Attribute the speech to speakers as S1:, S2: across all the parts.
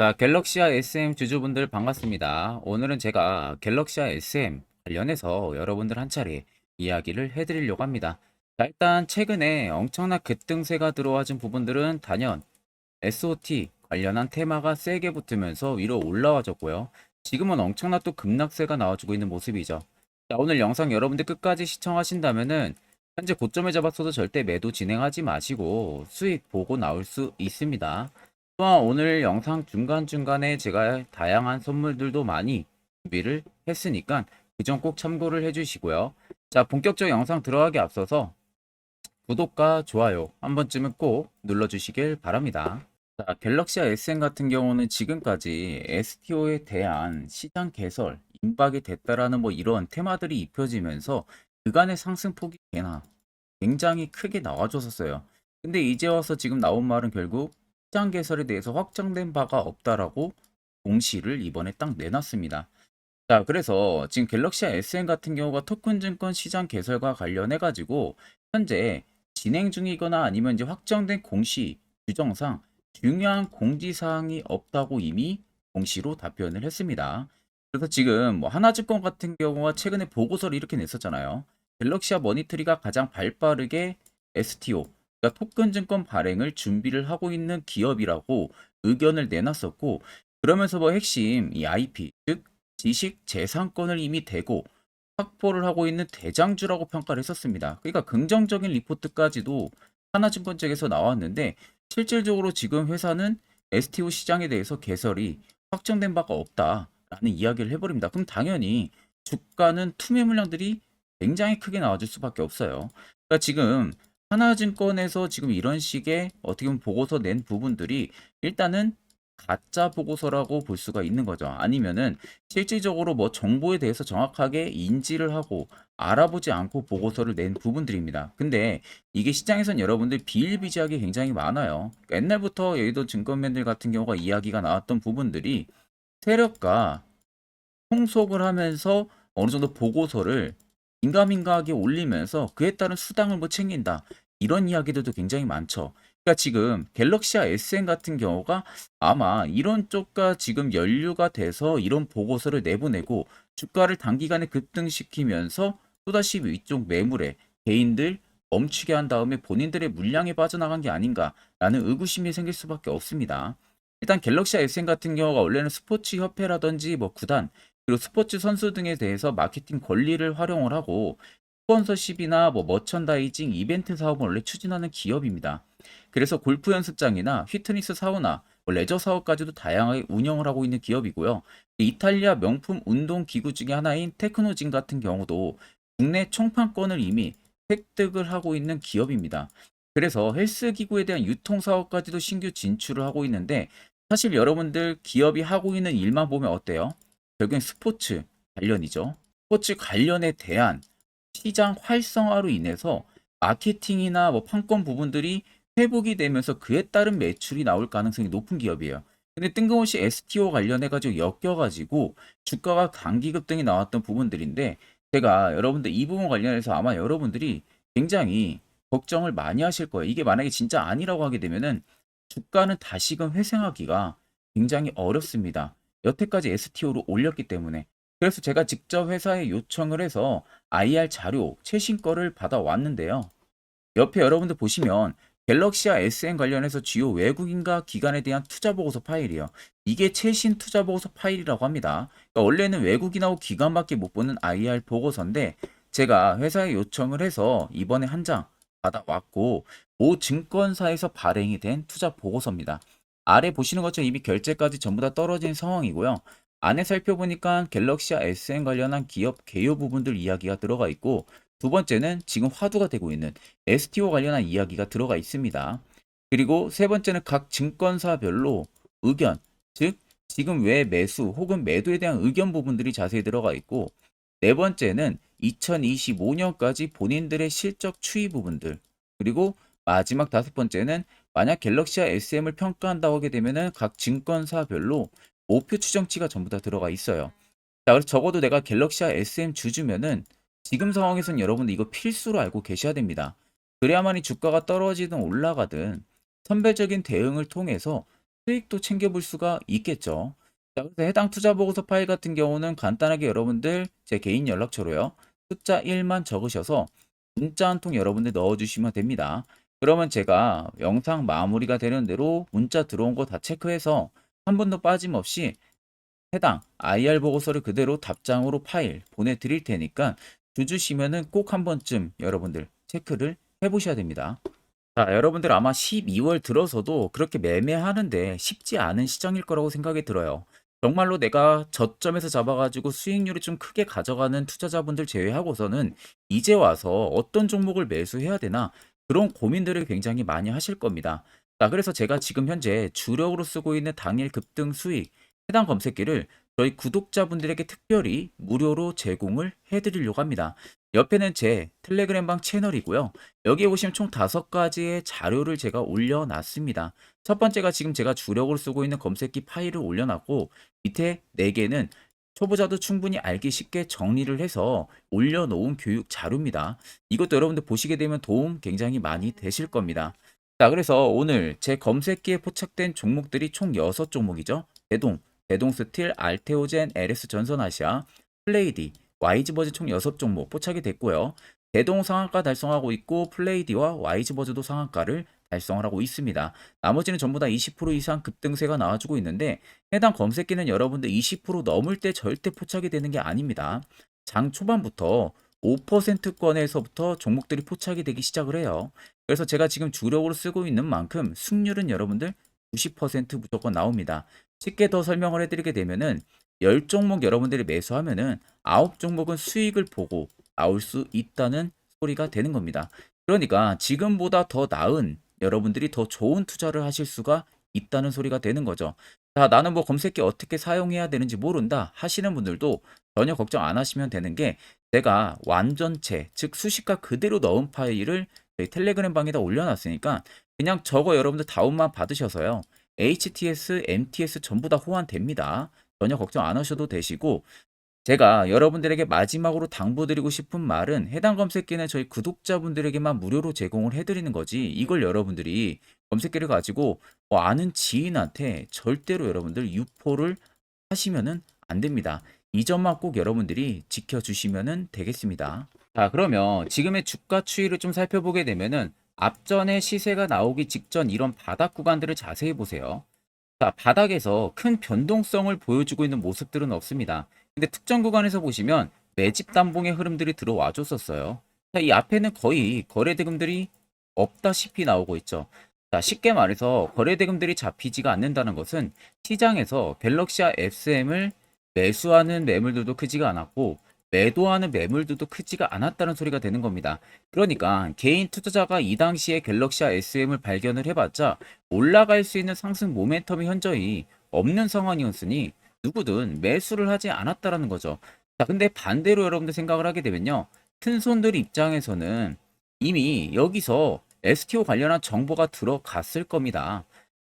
S1: 자, 갤럭시아 SM 주주분들 반갑습니다. 오늘은 제가 갤럭시아 SM 관련해서 여러분들 한 차례 이야기를 해드리려고 합니다. 자, 일단 최근에 엄청난 급등세가 들어와준 부분들은 단연 SOT 관련한 테마가 세게 붙으면서 위로 올라와줬고요. 지금은 엄청난 또 급락세가 나와주고 있는 모습이죠. 자, 오늘 영상 여러분들 끝까지 시청하신다면은 현재 고점에 잡았어도 절대 매도 진행하지 마시고 수익 보고 나올 수 있습니다. 또한 오늘 영상 중간중간에 제가 다양한 선물들도 많이 준비를 했으니까 그 점 꼭 참고를 해주시고요. 자, 본격적 영상 들어가기 앞서서 구독과 좋아요 한 번쯤은 꼭 눌러주시길 바랍니다. 자, 갤럭시아 SM 같은 경우는 지금까지 STO에 대한 시장 개설, 임박이 됐다라는 뭐 이런 테마들이 입혀지면서 그간의 상승폭이 꽤나 굉장히 크게 나와줬었어요. 근데 이제 와서 지금 나온 말은 결국 시장 개설에 대해서 확정된 바가 없다라고 공시를 이번에 딱 내놨습니다. 자, 그래서 지금 갤럭시아 SM 같은 경우가 토큰 증권 시장 개설과 관련해 가지고 현재 진행 중이거나 아니면 이제 확정된 공시 규정상 중요한 공지 사항이 없다고 이미 공시로 답변을 했습니다. 그래서 지금 뭐 하나증권 같은 경우가 최근에 보고서를 이렇게 냈었잖아요. 갤럭시아 머니터리가 가장 발빠르게 STO, 그러니까 토큰 증권 발행을 준비를 하고 있는 기업이라고 의견을 내놨었고, 그러면서 뭐 핵심 이 IP, 즉 지식 재산권을 이미 대고 확보를 하고 있는 대장주라고 평가를 했었습니다. 그러니까 긍정적인 리포트까지도 하나증권 측에서 나왔는데 실질적으로 지금 회사는 STO 시장에 대해서 개설이 확정된 바가 없다라는 이야기를 해버립니다. 그럼 당연히 주가는 투매 물량들이 굉장히 크게 나와줄 수밖에 없어요. 그러니까 지금 하나증권에서 지금 이런 식의 어떻게 보면 보고서 낸 부분들이 일단은 가짜 보고서라고 볼 수가 있는 거죠. 아니면은 실질적으로 뭐 정보에 대해서 정확하게 인지를 하고 알아보지 않고 보고서를 낸 부분들입니다. 근데 이게 시장에선 여러분들 비일비재하게 굉장히 많아요. 옛날부터 여의도 증권맨들 같은 경우가 이야기가 나왔던 부분들이 세력과 통속을 하면서 어느 정도 보고서를 민감민감하게 올리면서 그에 따른 수당을 뭐 챙긴다. 이런 이야기들도 굉장히 많죠. 그러니까 지금 갤럭시아 SM 같은 경우가 아마 이런 쪽과 지금 연류가 돼서 이런 보고서를 내보내고 주가를 단기간에 급등시키면서 또다시 위쪽 매물에 개인들 멈추게 한 다음에 본인들의 물량이 빠져나간 게 아닌가라는 의구심이 생길 수밖에 없습니다. 일단 갤럭시아 SM 같은 경우가 원래는 스포츠 협회라든지 뭐 구단 그리고 스포츠 선수 등에 대해서 마케팅 권리를 활용을 하고 스폰서십이나 뭐 머천다이징 이벤트 사업을 원래 추진하는 기업입니다. 그래서 골프 연습장이나 휘트니스 사우나, 뭐 레저 사업까지도 다양하게 운영을 하고 있는 기업이고요. 이탈리아 명품 운동 기구 중에 하나인 테크노진 같은 경우도 국내 총판권을 이미 획득을 하고 있는 기업입니다. 그래서 헬스 기구에 대한 유통 사업까지도 신규 진출을 하고 있는데 사실 여러분들 기업이 하고 있는 일만 보면 어때요? 결국엔 스포츠 관련이죠. 스포츠 관련에 대한 시장 활성화로 인해서 마케팅이나 뭐 판권 부분들이 회복이 되면서 그에 따른 매출이 나올 가능성이 높은 기업이에요. 근데 뜬금없이 STO 관련해가지고 엮여가지고 주가가 강기 급 등이 나왔던 부분들인데 제가 여러분들 이 부분 관련해서 아마 여러분들이 굉장히 걱정을 많이 하실 거예요. 이게 만약에 진짜 아니라고 하게 되면은 주가는 다시금 회생하기가 굉장히 어렵습니다. 여태까지 STO로 올렸기 때문에. 그래서 제가 직접 회사에 요청을 해서 IR 자료 최신 거를 받아왔는데요. 옆에 여러분들 보시면 갤럭시아 SM 관련해서 주요 외국인과 기관에 대한 투자 보고서 파일이요. 이게 최신 투자 보고서 파일이라고 합니다. 그러니까 원래는 외국인하고 기관밖에 못 보는 IR 보고서인데 제가 회사에 요청을 해서 이번에 한 장 받아왔고 모 증권사에서 발행이 된 투자 보고서입니다. 아래 보시는 것처럼 이미 결제까지 전부 다 떨어진 상황이고요. 안에 살펴보니까 갤럭시아 SM 관련한 기업 개요 부분들 이야기가 들어가 있고 두 번째는 지금 화두가 되고 있는 STO 관련한 이야기가 들어가 있습니다. 그리고 세 번째는 각 증권사별로 의견, 즉 지금 왜 매수 혹은 매도에 대한 의견 부분들이 자세히 들어가 있고 네 번째는 2025년까지 본인들의 실적 추이 부분들 그리고 마지막 다섯 번째는 만약 갤럭시아 SM을 평가한다고 하게 되면은 각 증권사별로 목표 추정치가 전부 다 들어가 있어요. 자, 그래서 적어도 내가 갤럭시아 SM 주주면은 지금 상황에서는 여러분들 이거 필수로 알고 계셔야 됩니다. 그래야만 이 주가가 떨어지든 올라가든 선별적인 대응을 통해서 수익도 챙겨볼 수가 있겠죠. 자, 그래서 해당 투자 보고서 파일 같은 경우는 간단하게 여러분들 제 개인 연락처로요. 숫자 1만 적으셔서 문자 한 통 여러분들 넣어주시면 됩니다. 그러면 제가 영상 마무리가 되는 대로 문자 들어온 거 다 체크해서 한 번도 빠짐없이 해당 IR 보고서를 그대로 답장으로 파일 보내드릴 테니까 주주시면은 꼭 한 번쯤 여러분들 체크를 해보셔야 됩니다. 자, 여러분들 아마 12월 들어서도 그렇게 매매하는데 쉽지 않은 시장일 거라고 생각이 들어요. 정말로 내가 저점에서 잡아가지고 수익률을 좀 크게 가져가는 투자자분들 제외하고서는 이제 와서 어떤 종목을 매수해야 되나 그런 고민들을 굉장히 많이 하실 겁니다. 자, 그래서 제가 지금 현재 주력으로 쓰고 있는 당일 급등 수익 해당 검색기를 저희 구독자분들에게 특별히 무료로 제공을 해드리려고 합니다. 옆에는 제 텔레그램방 채널이고요. 여기에 보시면 총 다섯 가지의 자료를 제가 올려놨습니다. 첫 번째가 지금 제가 주력으로 쓰고 있는 검색기 파일을 올려놨고 밑에 네 개는 초보자도 충분히 알기 쉽게 정리를 해서 올려놓은 교육 자료입니다. 이것도 여러분들 보시게 되면 도움 굉장히 많이 되실 겁니다. 자, 그래서 오늘 제 검색기에 포착된 종목들이 총 6종목이죠. 대동, 대동 스틸, 알테오젠, LS 전선아시아, 플레이디, YG버즈 총 6종목 포착이 됐고요. 대동 상한가 달성하고 있고 플레이디와 YG버즈도 상한가를 달성을 하고 있습니다. 나머지는 전부 다 20% 이상 급등세가 나와주고 있는데 해당 검색기는 여러분들 20% 넘을 때 절대 포착이 되는 게 아닙니다. 장 초반부터 5%권에서부터 종목들이 포착이 되기 시작을 해요. 그래서 제가 지금 주력으로 쓰고 있는 만큼 승률은 여러분들 90% 무조건 나옵니다. 쉽게 더 설명을 해드리게 되면은 10종목 여러분들이 매수하면은 9종목은 수익을 보고 나올 수 있다는 소리가 되는 겁니다. 그러니까 지금보다 더 나은 여러분들이 더 좋은 투자를 하실 수가 있다는 소리가 되는 거죠. 자, 나는 뭐 검색기 어떻게 사용해야 되는지 모른다 하시는 분들도 전혀 걱정 안 하시면 되는 게 제가 완전체, 즉 수식과 그대로 넣은 파일을 저희 텔레그램 방에다 올려놨으니까 그냥 저거 여러분들 다운만 받으셔서요. HTS, MTS 전부 다 호환됩니다. 전혀 걱정 안 하셔도 되시고 제가 여러분들에게 마지막으로 당부드리고 싶은 말은 해당 검색기는 저희 구독자분들에게만 무료로 제공을 해드리는 거지 이걸 여러분들이 검색기를 가지고 뭐 아는 지인한테 절대로 여러분들 유포를 하시면은 안 됩니다. 이 점만 꼭 여러분들이 지켜주시면 되겠습니다. 자, 그러면 지금의 주가 추이를 좀 살펴보게 되면은 앞전에 시세가 나오기 직전 이런 바닥 구간들을 자세히 보세요. 자, 바닥에서 큰 변동성을 보여주고 있는 모습들은 없습니다. 근데 특정 구간에서 보시면 매집 단봉의 흐름들이 들어와 줬었어요. 자, 이 앞에는 거의 거래 대금들이 없다시피 나오고 있죠. 자, 쉽게 말해서 거래 대금들이 잡히지가 않는다는 것은 시장에서 갤럭시아 SM을 매수하는 매물들도 크지가 않았고 매도하는 매물들도 크지가 않았다는 소리가 되는 겁니다. 그러니까 개인 투자자가 이 당시에 갤럭시아 SM을 발견을 해봤자 올라갈 수 있는 상승 모멘텀이 현저히 없는 상황이었으니 누구든 매수를 하지 않았다라는 거죠. 자, 근데 반대로 여러분들 생각을 하게 되면요. 큰 손들 입장에서는 이미 여기서 STO 관련한 정보가 들어갔을 겁니다.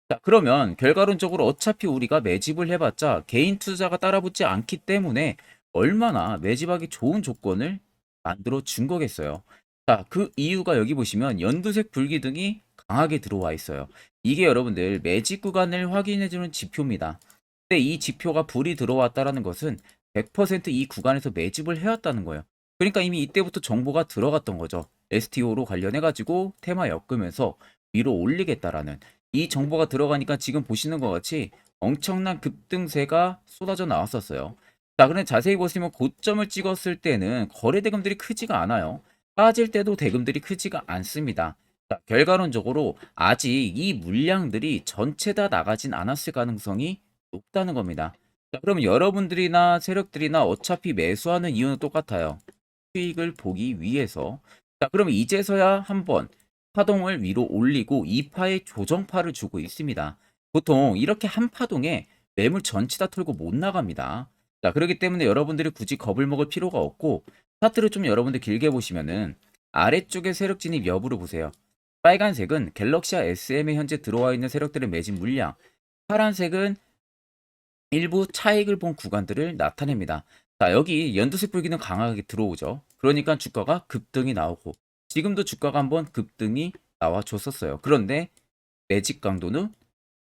S1: 자, 그러면 결과론적으로 어차피 우리가 매집을 해봤자 개인 투자가 따라붙지 않기 때문에 얼마나 매집하기 좋은 조건을 만들어 준 거겠어요. 자, 그 이유가 여기 보시면 연두색 불기둥이 강하게 들어와 있어요. 이게 여러분들 매집 구간을 확인해 주는 지표입니다. 근데 이 지표가 불이 들어왔다라는 것은 100%이 구간에서 매집을 해왔다는 거예요. 그러니까 이미 이때부터 정보가 들어갔던 거죠. STO로 관련해가지고 테마 엮으면서 위로 올리겠다라는 이 정보가 들어가니까 지금 보시는 것 같이 엄청난 급등세가 쏟아져 나왔었어요. 자, 그럼 자세히 보시면 고점을 찍었을 때는 거래 대금들이 크지가 않아요. 빠질 때도 대금들이 크지가 않습니다. 자, 결과론적으로 아직 이 물량들이 전체 다 나가진 않았을 가능성이 높다는 겁니다. 자, 그러면 여러분들이나 세력들이나 어차피 매수하는 이유는 똑같아요. 수익을 보기 위해서. 자, 그러면 이제서야 한번 파동을 위로 올리고 2파의 조정파를 주고 있습니다. 보통 이렇게 한 파동에 매물 전체 다 털고 못 나갑니다. 자, 그렇기 때문에 여러분들이 굳이 겁을 먹을 필요가 없고 차트를 좀 여러분들 길게 보시면은 아래쪽에 세력 진입 여부를 보세요. 빨간색은 갤럭시아 SM에 현재 들어와 있는 세력들의 매진 물량, 파란색은 일부 차익을 본 구간들을 나타냅니다. 자, 여기 연두색 불기는 강하게 들어오죠. 그러니까 주가가 급등이 나오고 지금도 주가가 한번 급등이 나와 줬었어요. 그런데 매직 강도는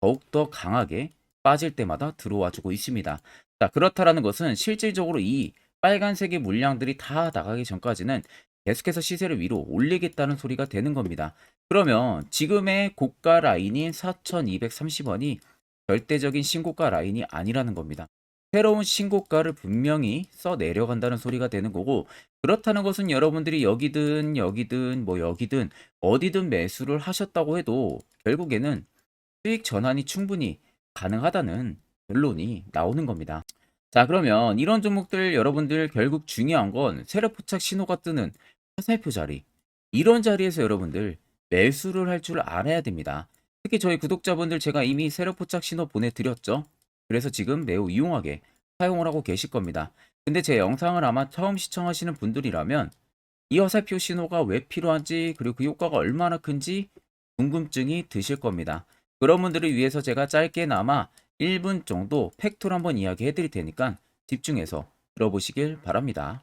S1: 더욱더 강하게 빠질 때마다 들어와 주고 있습니다. 자, 그렇다라는 것은 실질적으로 이 빨간색의 물량들이 다 나가기 전까지는 계속해서 시세를 위로 올리겠다는 소리가 되는 겁니다. 그러면 지금의 고가 라인인 4,230원이 절대적인 신고가 라인이 아니라는 겁니다. 새로운 신고가를 분명히 써 내려간다는 소리가 되는 거고 그렇다는 것은 여러분들이 여기든 여기든 뭐 여기든 어디든 매수를 하셨다고 해도 결국에는 수익 전환이 충분히 가능하다는 결론이 나오는 겁니다. 자, 그러면 이런 종목들 여러분들 결국 중요한 건 세력 포착 신호가 뜨는 화살표 자리. 이런 자리에서 여러분들 매수를 할 줄 알아야 됩니다. 특히 저희 구독자분들 제가 이미 세력 포착 신호 보내드렸죠. 그래서 지금 매우 유용하게 사용을 하고 계실 겁니다. 근데 제 영상을 아마 처음 시청하시는 분들이라면 이 화살표 신호가 왜 필요한지 그리고 그 효과가 얼마나 큰지 궁금증이 드실 겁니다. 그런 분들을 위해서 제가 짧게나마 1분 정도 팩토를 한번 이야기해 드릴 테니까 집중해서 들어보시길 바랍니다.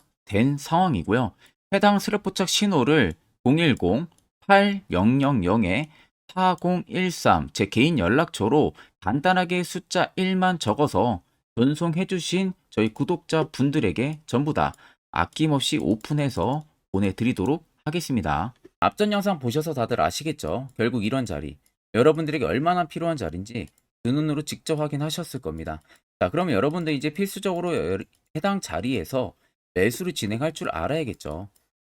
S1: 된 상황이고요. 해당 스레포착 신호를 010-8000에 4013 제 개인 연락처로 간단하게 숫자 1만 적어서 전송해 주신 저희 구독자 분들에게 전부 다 아낌없이 오픈해서 보내드리도록 하겠습니다. 앞전 영상 보셔서 다들 아시겠죠? 결국 이런 자리 여러분들에게 얼마나 필요한 자리인지 그 눈으로 직접 확인하셨을 겁니다. 자, 그러면 여러분들 이제 필수적으로 여- 해당 자리에서 매수를 진행할 줄 알아야겠죠.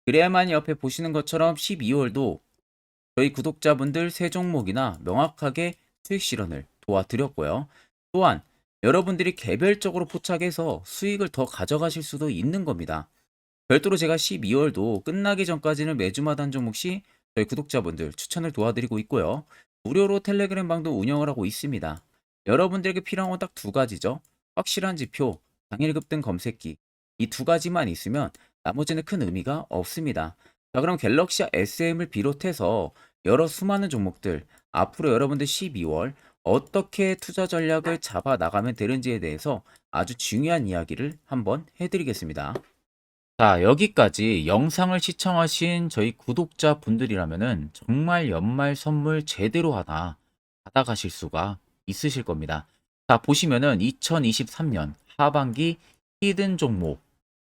S1: 그래야만 옆에 보시는 것처럼 12월도 저희 구독자분들 세 종목이나 명확하게 수익 실현을 도와드렸고요. 또한 여러분들이 개별적으로 포착해서 수익을 더 가져가실 수도 있는 겁니다. 별도로 제가 12월도 끝나기 전까지는 매주마다 한 종목씩 저희 구독자분들 추천을 도와드리고 있고요. 무료로 텔레그램 방도 운영을 하고 있습니다. 여러분들에게 필요한 건 딱 두 가지죠. 확실한 지표, 당일 급등 검색기. 이 두 가지만 있으면 나머지는 큰 의미가 없습니다. 자, 그럼 갤럭시 SM을 비롯해서 여러 수많은 종목들 앞으로 여러분들 12월 어떻게 투자 전략을 잡아 나가면 되는지에 대해서 아주 중요한 이야기를 한번 해드리겠습니다. 자, 여기까지 영상을 시청하신 저희 구독자 분들이라면은 정말 연말 선물 제대로 하나 받아가실 수가 있으실 겁니다. 자, 보시면은 2023년 하반기 히든 종목,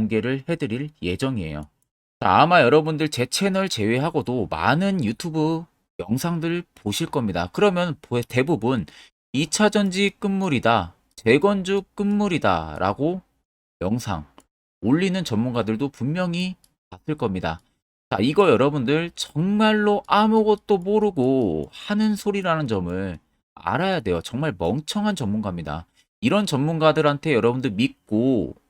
S1: 공개를 해드릴 예정이에요. 자, 아마 여러분들 제 채널 제외하고도 많은 유튜브 영상들 보실 겁니다. 그러면 보- 대부분 2차 전지 끝물이다, 재건주 끝물이다 라고 영상 올리는 전문가들도 분명히 봤을 겁니다. 자, 이거 여러분들 정말로 아무것도 모르고 하는 소리라는 점을 알아야 돼요. 정말 멍청한 전문가입니다. 이런 전문가들한테 여러분들 믿고